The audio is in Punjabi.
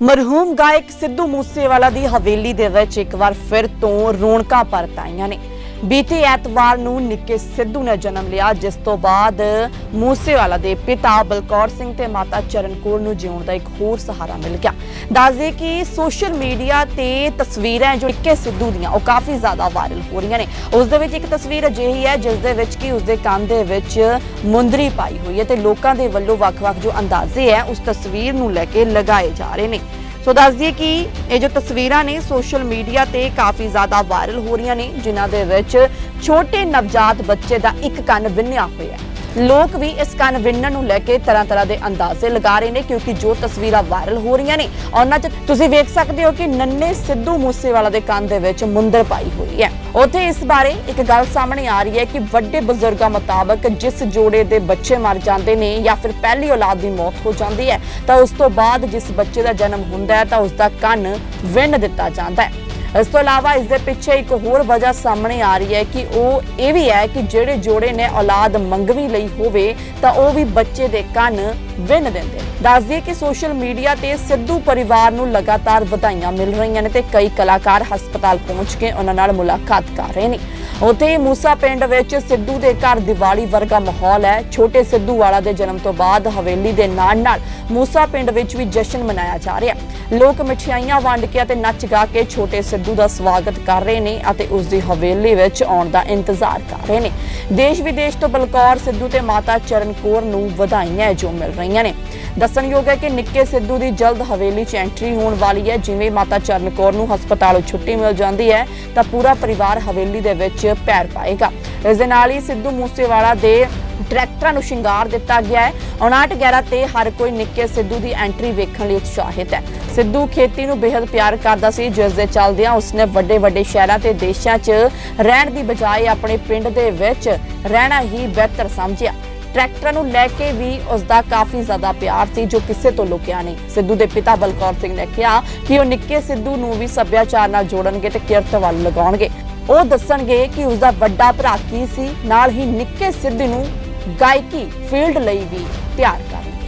ਮਰਹੂਮ ਗਾਇਕ ਸਿੱਧੂ ਮੂਸੇਵਾਲਾ ਦੀ ਹਵੇਲੀ ਦੇ ਵਿੱਚ ਇੱਕ ਵਾਰ ਫਿਰ ਤੋਂ ਰੌਣਕਾਂ ਪਰਤ ਆਈਆਂ ਨੇ। ਬੀਤੇ ਐਤਵਾਰ ਨੂੰ ਨਿੱਕੇ ਸਿੱਧੂ ਨੇ ਜਨਮ ਲਿਆ, ਜਿਸ ਤੋਂ ਬਾਅਦ ਮੂਸੇਵਾਲਾ ਦੇ ਪਿਤਾ ਬਲਕੌਰ ਸਿੰਘ ਤੇ ਮਾਤਾ ਚਰਨਕੌਰ ਨੂੰ ਜਿਉਣ ਦਾ ਇੱਕ ਹੋਰ ਸਹਾਰਾ ਮਿਲ ਗਿਆ। ਦੱਸਦੇ ਕਿ ਸੋਸ਼ਲ ਮੀਡੀਆ ਤੇ ਤਸਵੀਰਾਂ ਜੋ ਨਿੱਕੇ ਸਿੱਧੂ ਦੀਆਂ, ਉਹ ਕਾਫੀ ਜ਼ਿਆਦਾ ਵਾਇਰਲ ਹੋ ਰਹੀਆਂ ਨੇ। ਉਸ ਦੇ ਵਿੱਚ ਇੱਕ ਤਸਵੀਰ ਅਜਿਹੀ ਹੈ, ਜਿਸ ਦੇ ਵਿੱਚ ਕਿ ਉਸ ਦੇ ਕੰਨ ਦੇ ਵਿੱਚ ਮੁੰਦਰੀ ਪਾਈ ਹੋਈ ਹੈ ਤੇ ਲੋਕਾਂ ਦੇ ਵੱਲੋਂ ਵੱਖ-ਵੱਖ ਜੋ ਅੰਦਾਜ਼ੇ ਹੈ, ਉਸ ਤਸਵੀਰ ਨੂੰ ਲੈ ਕੇ ਲਗਾਏ ਜਾ ਰਹੇ ਨੇ। ਸੋ ਦੱਸ ਦਈਏ ਕਿ ਇਹ ਜੋ ਤਸਵੀਰਾਂ ਨੇ ਸੋਸ਼ਲ ਮੀਡੀਆ ਤੇ ਕਾਫੀ ਜ਼ਿਆਦਾ ਵਾਇਰਲ ਹੋ ਰਹੀਆਂ ਨੇ, ਜਿਨ੍ਹਾਂ ਦੇ ਵਿੱਚ ਛੋਟੇ ਨਵਜਾਤ ਬੱਚੇ ਦਾ ਇੱਕ ਕੰਨ ਵਿੰਨਿਆ ਹੋਇਆ ਹੈ। ਲੋਕ ਵੀ ਇਸ ਕੰਨ ਵਿੰਨਣ ਨੂੰ ਲੈ ਕੇ ਤਰ੍ਹਾਂ ਤਰ੍ਹਾਂ ਦੇ ਅੰਦਾਜ਼ੇ ਲਗਾ ਰਹੇ ਨੇ ਕਿਉਂਕਿ ਜੋ ਤਸਵੀਰਾਂ ਵਾਇਰਲ ਹੋ ਰਹੀਆਂ ਨੇ, ਉਹਨਾਂ 'ਚ ਤੁਸੀਂ ਵੇਖ ਸਕਦੇ ਹੋ ਕਿ ਨੰਨੇ ਸਿੱਧੂ ਮੂਸੇਵਾਲਾ ਦੇ ਕੰਨ ਦੇ ਵਿੱਚ ਮੁੰਦਰ ਪਾਈ ਹੋਈ ਹੈ। ਉੱਥੇ ਇਸ ਬਾਰੇ ਇੱਕ ਗੱਲ ਸਾਹਮਣੇ ਆ ਰਹੀ ਹੈ ਕਿ ਵੱਡੇ ਬਜ਼ੁਰਗਾਂ ਮੁਤਾਬਕ ਜਿਸ ਜੋੜੇ ਦੇ ਬੱਚੇ ਮਰ ਜਾਂਦੇ ਨੇ ਜਾਂ ਫਿਰ ਪਹਿਲੀ ਔਲਾਦ ਦੀ ਮੌਤ ਹੋ ਜਾਂਦੀ ਹੈ, ਤਾਂ ਉਸ ਤੋਂ ਬਾਅਦ ਜਿਸ ਬੱਚੇ ਦਾ ਜਨਮ ਹੁੰਦਾ ਹੈ, ਤਾਂ ਉਸ ਦਾ ਕੰਨ ਵਿੰਨ ਦਿੱਤਾ ਜਾਂਦਾ ਹੈ। ਇਸ ਤੋਂ ਇਲਾਵਾ ਇਸ ਦੇ ਪਿੱਛੇ ਇੱਕ ਹੋਰ ਵਜ੍ਹਾ ਸਾਹਮਣੇ ਆ ਰਹੀ ਹੈ ਕਿ ਉਹ ਇਹ ਵੀ ਹੈ ਕਿ ਜਿਹੜੇ ਜੋੜੇ ਨੇ ਔਲਾਦ ਮੰਗਵੀ ਲਈ ਹੋਵੇ ਤਾਂ ਉਹ ਵੀ ਬੱਚੇ ਦੇ ਕੰਨ ਵਿੰਨ ਦਿੰਦੇ ਦੱਸ ਦਈਏ ਕਿ ਸੋਸ਼ਲ ਮੀਡੀਆ ਤੇ ਸਿੱਧੂ ਪਰਿਵਾਰ ਨੂੰ ਲਗਾਤਾਰ ਵਧਾਈਆਂ ਮਿਲ ਰਹੀਆਂ ਨੇ ਤੇ ਕਈ ਕਲਾਕਾਰ ਹਸਪਤਾਲ ਪਹੁੰਚ ਕੇ ਉਹਨਾਂ ਨਾਲ ਮੁਲਾਕਾਤ ਕਰ ਰਹੇ ਨੇ। ਉੱਥੇ ਮੂਸਾ ਪਿੰਡ ਵਿੱਚ ਸਿੱਧੂ ਦੇ ਘਰ ਦੀਵਾਲੀ ਵਰਗਾ ਮਾਹੌਲ ਹੈ। ਛੋਟੇ ਸਿੱਧੂ ਵਾਲਾ ਦੇ ਜਨਮ ਤੋਂ ਬਾਅਦ ਹਵੇਲੀ ਦੇ ਨਾਲ ਨਾਲ ਮੂਸਾ ਪਿੰਡ ਵਿੱਚ ਵੀ ਜਸ਼ਨ ਮਨਾਇਆ ਜਾ ਰਿਹਾ। ਲੋਕ ਮਠਿਆਈਆਂ ਵੰਡ ਕੇ ਅਤੇ ਨੱਚ ਗਾ ਕੇ ਛੋਟੇ ਸਿੱਧੂ ਦਾ ਸਵਾਗਤ ਕਰ ਰਹੇ ਨੇ ਅਤੇ ਉਸ ਦੀ ਹਵੇਲੀ ਵਿੱਚ ਆਉਣ ਦਾ ਇੰਤਜ਼ਾਰ ਕਰ ਰਹੇ ਨੇ। ਦੇਸ਼ ਵਿਦੇਸ਼ ਤੋਂ ਬਲਕੌਰ, ਸਿੱਧੂ ਤੇ ਮਾਤਾ ਚਰਨਕੌਰ ਨੂੰ ਵਧਾਈਆਂ ਜੋ ਮਿਲ ਰਹੀਆਂ ਨੇ। ਦੱਸਣਯੋਗ ਹੈ ਕਿ ਨਿੱਕੇ ਸਿੱਧੂ ਦੀ ਜਲਦ ਹਵੇਲੀ 'ਚ ਐਂਟਰੀ ਹੋਣ ਵਾਲੀ ਹੈ। ਜਿਵੇਂ ਮਾਤਾ ਚਰਨਕੌਰ ਨੂੰ ਹਸਪਤਾਲੋਂ ਛੁੱਟੀ ਮਿਲ ਜਾਂਦੀ ਹੈ, ਤਾਂ ਪੂਰਾ ਪਰਿਵਾਰ ਹਵੇਲੀ ਦੇ ਵਿੱਚ ਪੈਰ ਪਾਏਗਾ। ਇਸ ਦੇ ਨਾਲ ਹੀ ਸਿੱਧੂ ਮੂਸੇਵਾਲਾ ਦੇ ਟਰੈਕਟਰਾਂ ਨੂੰ ਸ਼ਿੰਗਾਰ ਦਿੱਤਾ ਗਿਆ ਹੈ। 59 11 ਤੇ ਹਰ ਕੋਈ ਨਿੱਕੇ ਸਿੱਧੂ ਦੀ ਐਂਟਰੀ ਵੇਖਣ ਲਈ ਉਤਸ਼ਾਹਿਤ ਹੈ। ਸਿੱਧੂ ਖੇਤੀ ਨੂੰ ਬੇहद ਪਿਆਰ ਕਰਦਾ ਸੀ। ਜਿਸ ਦੇ ਚੱਲਦਿਆਂ ਉਸਨੇ ਵੱਡੇ ਵੱਡੇ ਸ਼ਹਿਰਾਂ ਤੇ ਦੇਸ਼ਾਂ 'ਚ ਰਹਿਣ ਦੀ ਬਜਾਏ ਆਪਣੇ ਪਿੰਡ ਦੇ ਵਿੱਚ ਰਹਿਣਾ ਹੀ ਬਿਹਤਰ ਸਮਝਿਆ। ਟਰੈਕਟਰਾਂ ਨੂੰ ਲੈ ਕੇ ਵੀ ਉਸ ਦਾ ਕਾਫੀ ਜ਼ਿਆਦਾ ਪਿਆਰ ਸੀ, ਜੋ ਕਿਸੇ ਤੋਂ ਲੁਕਿਆ ਨਹੀਂ। ਸਿੱਧੂ ਦੇ ਪਿਤਾ ਬਲਕੌਰ ਸਿੰਘ ਨੇ ਕਿਹਾ ਕਿ ਉਹ ਨਿੱਕੇ ਸਿੱਧੂ ਨੂੰ ਵੀ ਸੱਭਿਆਚਾਰ ਨਾਲ ਜੋੜਨਗੇ ਤੇ ਕਿਰਤ ਵੱਲ ਲਗਾਉਣਗੇ। ਉਹ ਦੱਸਣਗੇ ਕਿ ਉਸ ਦਾ ਵੱਡਾ ਭਰਾ ਕੀ ਸੀ, ਨਾਲ ਹੀ ਨਿੱਕੇ ਸਿੱਧੂ ਨੂੰ ਗਾਇਕੀ ਫੀਲਡ ਲਈ ਵੀ ਤਿਆਰ ਕਰਨਗੇ